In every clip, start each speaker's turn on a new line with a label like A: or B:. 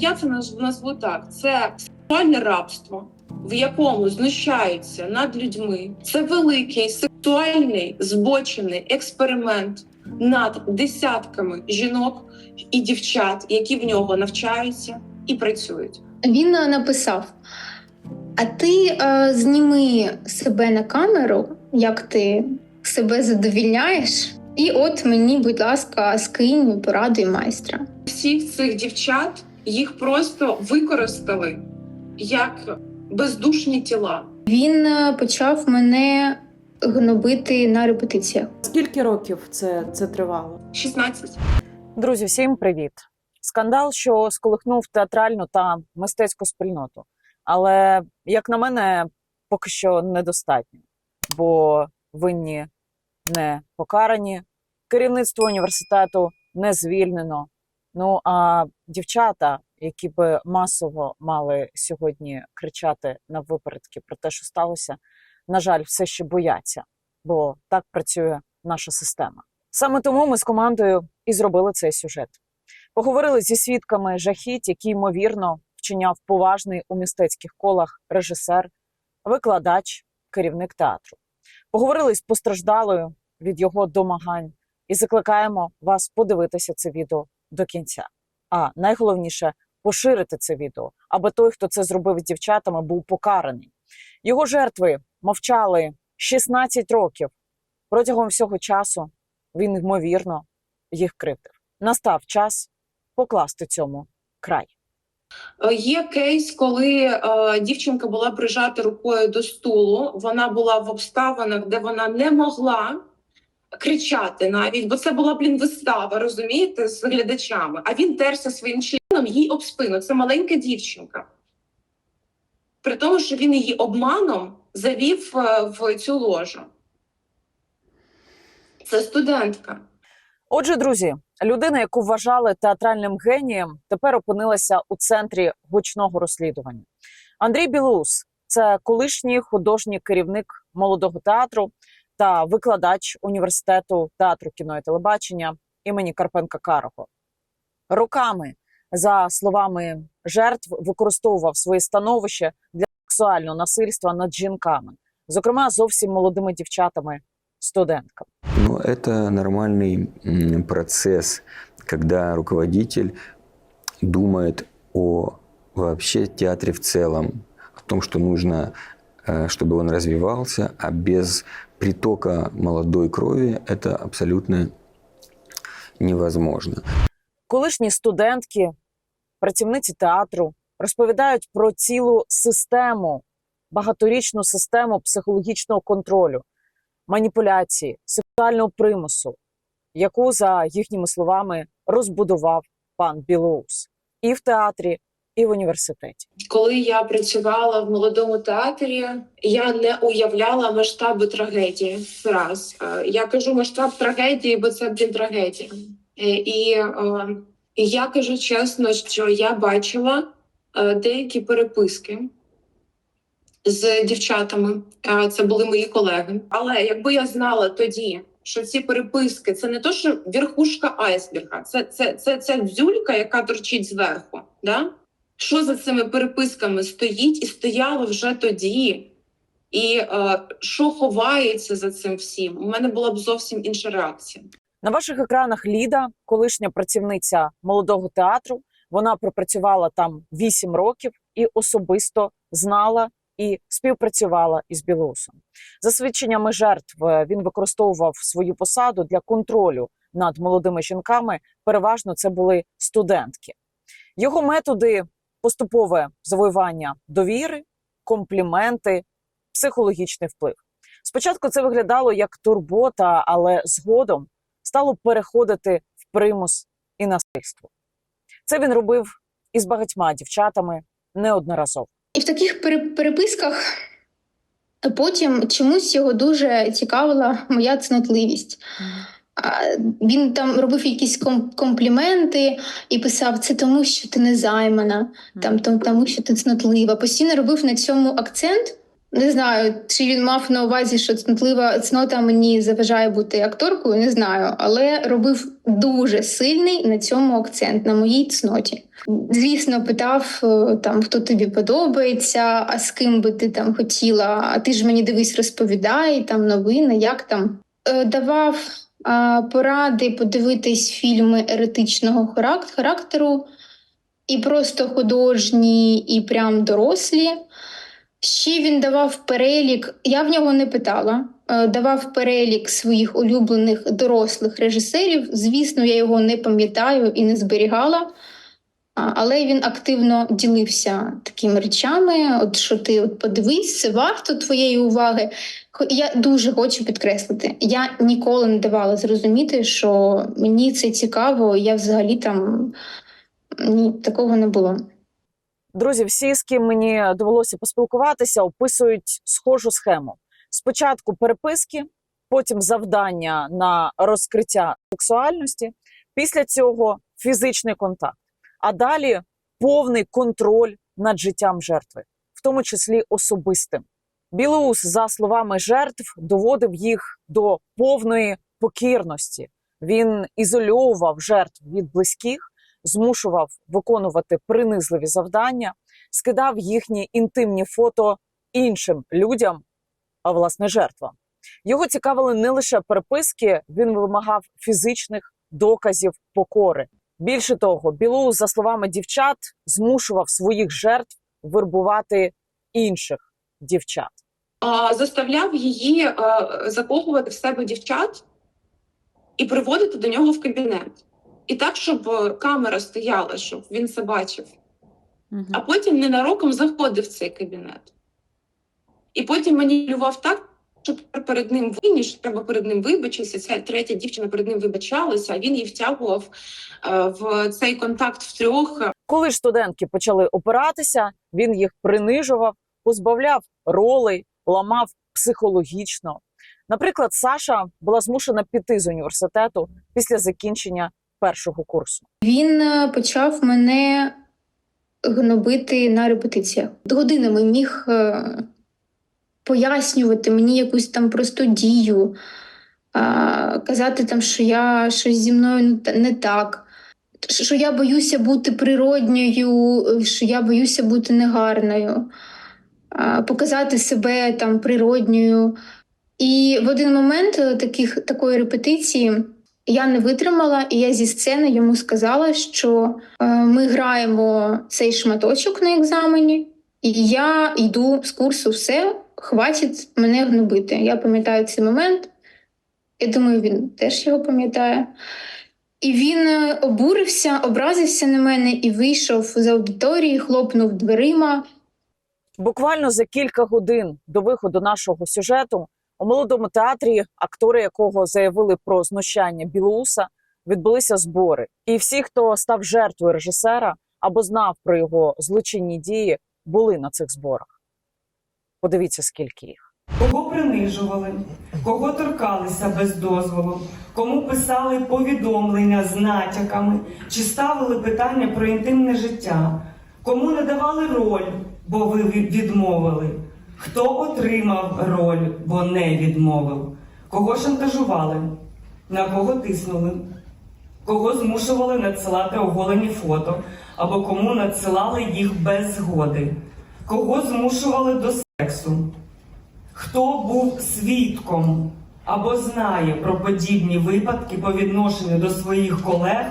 A: Я це назву так: це сексуальне рабство, в якому знущаються над людьми. Це великий сексуальний збочений експеримент над десятками жінок і дівчат, які в нього навчаються і працюють.
B: Він е, написав: А ти е, зніми себе на камеру, як ти себе задовільняєш, і от мені, будь ласка, скинь пораду і майстра.
A: Всіх цих дівчат їх просто використали як бездушні тіла.
B: Він е, почав мене гнобити на репетиціях.
C: Скільки років це, це тривало?
A: 16.
D: Друзі, всім привіт! Скандал, що сколихнув театральну та мистецьку спільноту. Але, як на мене, поки що недостатньо, бо винні не покарані, керівництво університету не звільнено. Ну а дівчата, які би масово мали сьогодні кричати на випередки про те, що сталося, на жаль, все ще бояться, бо так працює наша система. Саме тому ми з командою і зробили цей сюжет. Поговорили зі свідками жахіть, які ймовірно вчиняв поважний у мистецьких колах режисер, викладач, керівник театру. Поговорили з постраждалою від його домагань і закликаємо вас подивитися це відео до кінця. А найголовніше поширити це відео, аби той, хто це зробив з дівчатами, був покараний. Його жертви мовчали 16 років. Протягом всього часу він ймовірно їх кривдив. Настав час покласти цьому край.
A: Е, Є кейс, коли е, дівчинка була прижата рукою до стулу. Вона була в обставинах, де вона не могла кричати навіть, бо це була блін вистава, розумієте, з глядачами. А він терся своїм членом їй об спину. Це маленька дівчинка. При тому, що він її обманом завів е, в цю ложу. Це студентка.
D: Отже, друзі, людина, яку вважали театральним генієм, тепер опинилася у центрі гучного розслідування. Андрій Білоус це колишній художній керівник молодого театру та викладач університету театру кіно і телебачення імені Карпенка Карого. Роками, за словами жертв, використовував своє становище для сексуального насильства над жінками, зокрема зовсім молодими дівчатами, студентками.
E: Ну, это нормальный м, процесс, когда руководитель думает о вообще театре в целом, о том, что нужно, э, чтобы он развивался, а без притока молодой крови это абсолютно невозможно.
D: колишні студентки, працівниці театру розповідають про цілу систему, багаторічну систему психологічного контролю, маніпуляції, сексуального примусу, яку, за їхніми словами, розбудував пан Білоус і в театрі, і в університеті.
A: Коли я працювала в молодому театрі, я не уявляла масштаби трагедії. Раз Е, я кажу масштаб трагедії, бо це блін трагедія. Е, І, е, я кажу чесно, що я бачила деякі переписки з дівчатами. Це були мої колеги. Але якби я знала тоді, що ці переписки це не то, що верхушка айсберга, це, це, це, це дзюлька, яка торчить зверху. Да? Що за цими переписками стоїть і стояло вже тоді, і е, що ховається за цим всім, у мене була б зовсім інша реакція.
D: На ваших екранах Ліда, колишня працівниця молодого театру. Вона пропрацювала там 8 років і особисто знала і співпрацювала із Білоусом. За свідченнями жертв, е, він використовував свою посаду для контролю над молодими жінками. Переважно це були студентки. Його методи поступове завоювання довіри, компліменти, психологічний вплив. Спочатку це виглядало як турбота, але згодом стало переходити в примус і насильство. Це він робив із багатьма дівчатами неодноразово.
B: І в таких пере- переписках потім чомусь його дуже цікавила моя цнотливість. Він там робив якісь компліменти і писав: це тому, що ти не займана, там, там тому, що ти цнотлива. Постійно робив на цьому акцент. Не знаю, чи він мав на увазі, що цнотлива цнота мені заважає бути акторкою, не знаю, але робив дуже сильний на цьому акцент, на моїй цноті. Звісно, питав е, там, хто тобі подобається, а з ким би ти там хотіла. А ти ж мені дивись, розповідай там новини, як там. Е, Давав поради подивитись фільми еретичного характеру, і просто художні, і прям дорослі. Ще він давав перелік, я в нього не питала. е, Давав перелік своїх улюблених дорослих режисерів. Звісно, я його не пам'ятаю і не зберігала, але він активно ділився такими речами. От що ти от подивись, це варто твоєї уваги. Я дуже хочу підкреслити. Я ніколи не давала зрозуміти, що мені це цікаво. Я взагалі там ні, такого не було.
D: Друзі, всі, з ким мені довелося поспілкуватися, описують схожу схему. Спочатку переписки, потім завдання на розкриття сексуальності, після цього фізичний контакт, а далі повний контроль над життям жертви, в тому числі особистим. Білоус, за словами жертв, доводив їх до повної покірності. Він ізольовував жертв від близьких, змушував виконувати принизливі завдання, скидав їхні інтимні фото іншим людям, а власне жертвам. Його цікавили не лише переписки, він вимагав фізичних доказів покори. Більше того, Білоус, за словами дівчат, змушував своїх жертв вербувати інших дівчат.
A: а, заставляв її а, закохувати в себе дівчат і приводити до нього в кабінет. І так, щоб е, камера стояла, щоб він це бачив. А потім ненароком заходив в цей кабінет. І потім маніпулював так, що тепер перед ним винні, що треба перед ним вибачитися. Ця третя дівчина перед ним вибачалася, а він її втягував е, в цей контакт втрьох.
D: Коли ж студентки почали опиратися, він їх принижував, позбавляв ролей, ламав психологічно. Наприклад, Саша була змушена піти з університету після закінчення першого курсу.
B: Він е, почав мене гнобити на репетиціях. Годинами міг е, пояснювати мені якусь там просту дію, а, казати, там, що я щось зі мною не так, що я боюся бути природньою, що я боюся бути негарною, а, показати себе там природньою. І в один момент е, таких, такої репетиції я не витримала, і я зі сцени йому сказала, що е, ми граємо цей шматочок на екзамені, і я йду з курсу, все, хватить мене гнобити. Я пам'ятаю цей момент. Я думаю, він теж його пам'ятає. І він е, обурився, образився на мене і вийшов з аудиторії, хлопнув дверима.
D: Буквально за кілька годин до виходу нашого сюжету у молодому театрі, актори якого заявили про знущання Білоуса, відбулися збори. І всі, хто став жертвою режисера або знав про його злочинні дії, були на цих зборах. Подивіться, скільки їх.
F: Кого принижували, кого торкалися без дозволу, кому писали повідомлення з натяками чи ставили питання про інтимне життя, кому не давали роль, бо ви відмовили, хто отримав роль, бо не відмовив, кого шантажували, на кого тиснули, кого змушували надсилати оголені фото або кому надсилали їх без згоди, кого змушували до сексу. Хто був свідком або знає про подібні випадки по відношенню до своїх колег,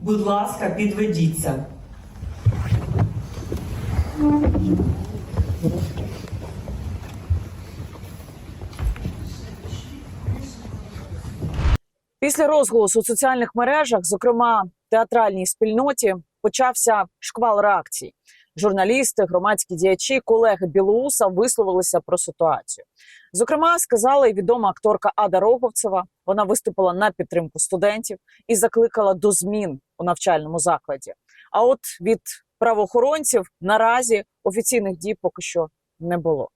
F: будь ласка, підведіться.
D: Після розголосу у соціальних мережах, зокрема театральній спільноті, почався шквал реакцій. Журналісти, громадські діячі, колеги Білоуса висловилися про ситуацію. Зокрема, сказала і відома акторка Ада Роговцева. Вона виступила на підтримку студентів і закликала до змін у навчальному закладі. А от від правоохоронців наразі офіційних дій поки що не було.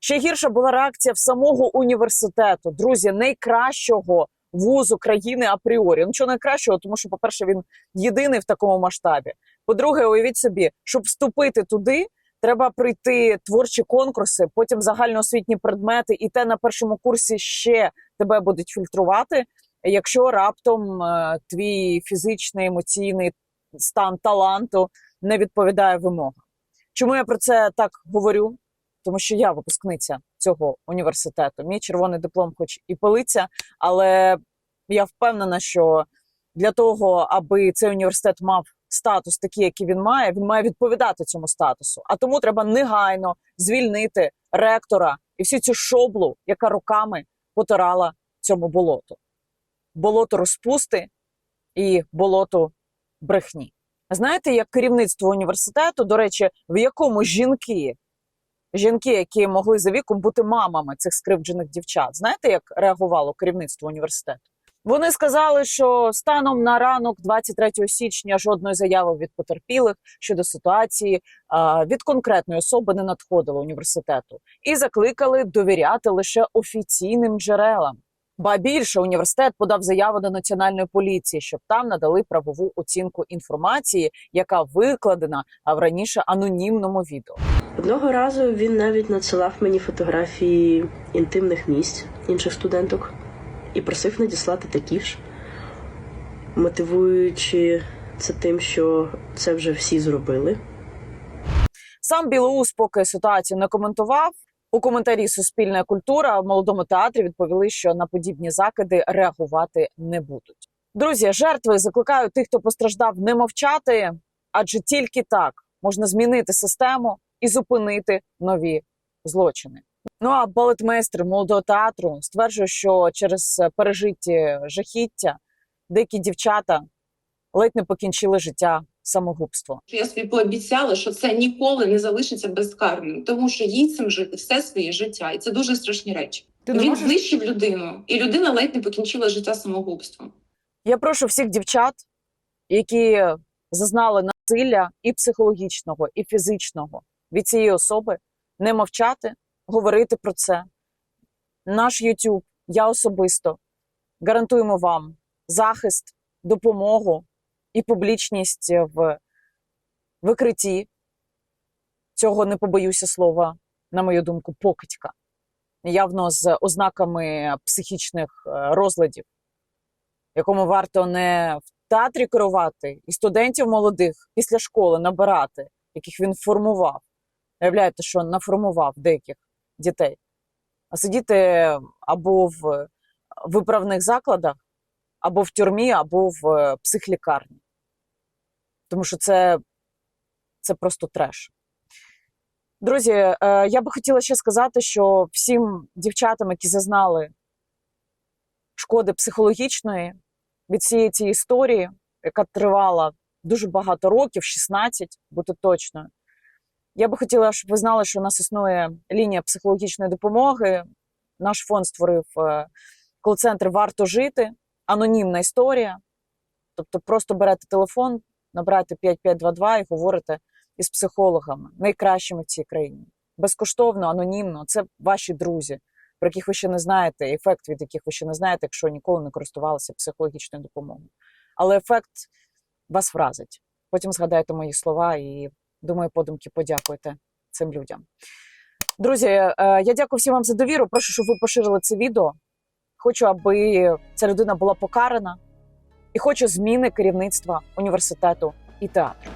D: Ще гірша була реакція в самого університету, друзі, найкращого вузу країни апріорі. Ну чого найкращого, тому що, по-перше, він єдиний в такому масштабі. По-друге, уявіть собі, щоб вступити туди, Треба пройти творчі конкурси, потім загальноосвітні предмети, і те на першому курсі ще тебе будуть фільтрувати. Якщо раптом е, твій фізичний емоційний стан таланту не відповідає вимогам. Чому я про це так говорю? Тому що я випускниця цього університету. Мій червоний диплом, хоч і пилиться, але я впевнена, що для того, аби цей університет мав статус такий, який він має, він має відповідати цьому статусу. А тому треба негайно звільнити ректора і всю цю шоблу, яка роками потирала цьому болоту. Болото розпусти і болото брехні. Знаєте, як керівництво університету, до речі, в якому жінки, жінки, які могли за віком бути мамами цих скривджених дівчат, знаєте, як реагувало керівництво університету? Вони сказали, що станом на ранок 23 січня жодної заяви від потерпілих щодо ситуації від конкретної особи не надходило університету і закликали довіряти лише офіційним джерелам. Ба більше університет подав заяву до національної поліції, щоб там надали правову оцінку інформації, яка викладена в раніше анонімному відео.
G: Одного разу він навіть надсилав мені фотографії інтимних місць інших студенток і просив надіслати такі ж, мотивуючи це тим, що це вже всі зробили.
D: Сам Білоус поки ситуацію не коментував. У коментарі Суспільна культура в молодому театрі відповіли, що на подібні закиди реагувати не будуть. Друзі, жертви закликаю тих, хто постраждав, не мовчати, адже тільки так можна змінити систему і зупинити нові злочини. Ну а балетмейстр молодого театру стверджує, що через пережиті жахіття деякі дівчата ледь не покінчили життя самогубством.
A: Я собі пообіцяла, що це ніколи не залишиться безкарним, тому що їй цим жити все своє життя, і це дуже страшні речі.
C: Ти
A: Він
C: можеш
A: знищив людину, і людина ледь не покінчила життя самогубством.
D: Я прошу всіх дівчат, які зазнали насилля і психологічного, і фізичного від цієї особи, не мовчати, говорити про це. Наш YouTube, я особисто гарантуємо вам захист, допомогу і публічність в викритті цього не побоюся слова, на мою думку, покидька, явно з ознаками психічних е, розладів якому варто не в театрі керувати, і студентів молодих після школи набирати, яких він формував. Уявляєте, що наформував деяких дітей, а сидіти або в виправних закладах, або в тюрмі, або в е, психлікарні. Тому що це, це просто треш. Друзі, е, я би хотіла ще сказати, що всім дівчатам, які зазнали шкоди психологічної від цієї цієї історії, яка тривала дуже багато років, 16, бути точною. Я би хотіла, щоб ви знали, що у нас існує лінія психологічної допомоги. Наш фонд створив е, кол-центр Варто жити, анонімна історія. Тобто, просто берете телефон, набираєте 5522 і говорите із психологами, найкращими в цій країні. Безкоштовно, анонімно. Це ваші друзі про яких ви ще не знаєте, ефект від яких ви ще не знаєте, якщо ніколи не користувалися психологічною допомогою. Але ефект вас вразить. Потім згадайте мої слова і, думаю, подумки подякуйте цим людям. Друзі, е, я дякую всім вам за довіру. Прошу, щоб ви поширили це відео. Хочу, аби ця людина була покарана, і хочу зміни керівництва університету і театру.